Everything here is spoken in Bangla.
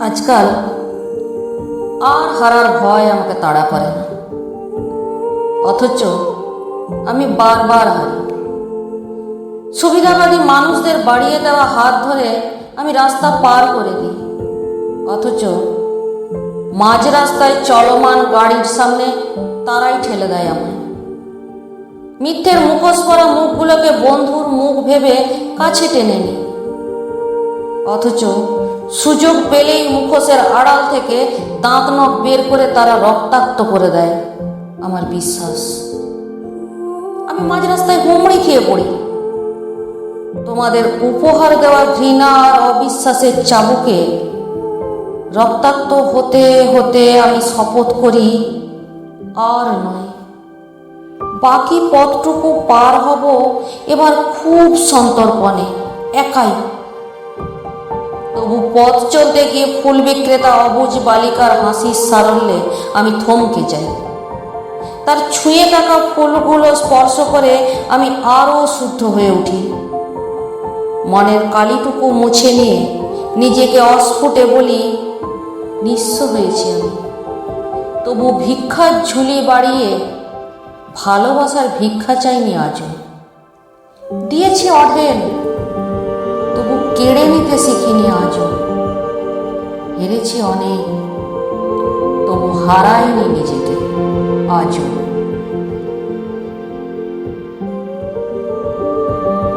আজকাল আর হারার ভয় আমাকে তাড়া করে না। অথচ আমি বারবার হারি। সুবিধাবাদী মানুষদের বাড়িয়ে দেওয়া হাত ধরে আমি রাস্তা পার করে দিই। অথচ মাঝ রাস্তায় চলমান গাড়ির সামনে তারাই ঠেলে দেয় আমায়। মিথ্যের মুখোশ পরা মুখগুলোকে বন্ধুর মুখ ভেবে কাছে টেনে নিই। অথচ সুযোগ পেলেই মুখোশের আড়াল থেকে দাঁত নখ বের করে তারা রক্তাক্ত করে দেয়। আমার বিশ্বাস, আমি মাঝ রাস্তায় হুমড়ি খেয়ে পড়ি। তোমাদের উপহার দেওয়া ঘৃণা আর অবিশ্বাসের চাবুকে রক্তাক্ত হতে হতে আমি শপথ করি, আর নয়, বাকি পথটুকু পার হব এবার খুব সন্তর্পণে, একাই তবু পথ চলতে গিয়ে ফুল বিক্রেতা অবুজ বালিকার হাসির সারল্যে আমি থমকে যাই। তার ছুঁয়ে থাকা ফুলগুলো স্পর্শ করে আমি আরও শুদ্ধ হয়ে উঠি। মনের কালিটুকু মুছে নিয়ে নিজেকে অস্ফুটে বলি, নিঃস্ব হয়েছি আমি। তবু ভিক্ষার ঝুলি বাড়িয়ে ভালোবাসার ভিক্ষা চাইনি আজও। দিয়েছি অঢেল কেড়ে শিখিনি আজও। হেরেছি অনেক তবু হারাইনি নিজেকে আজও।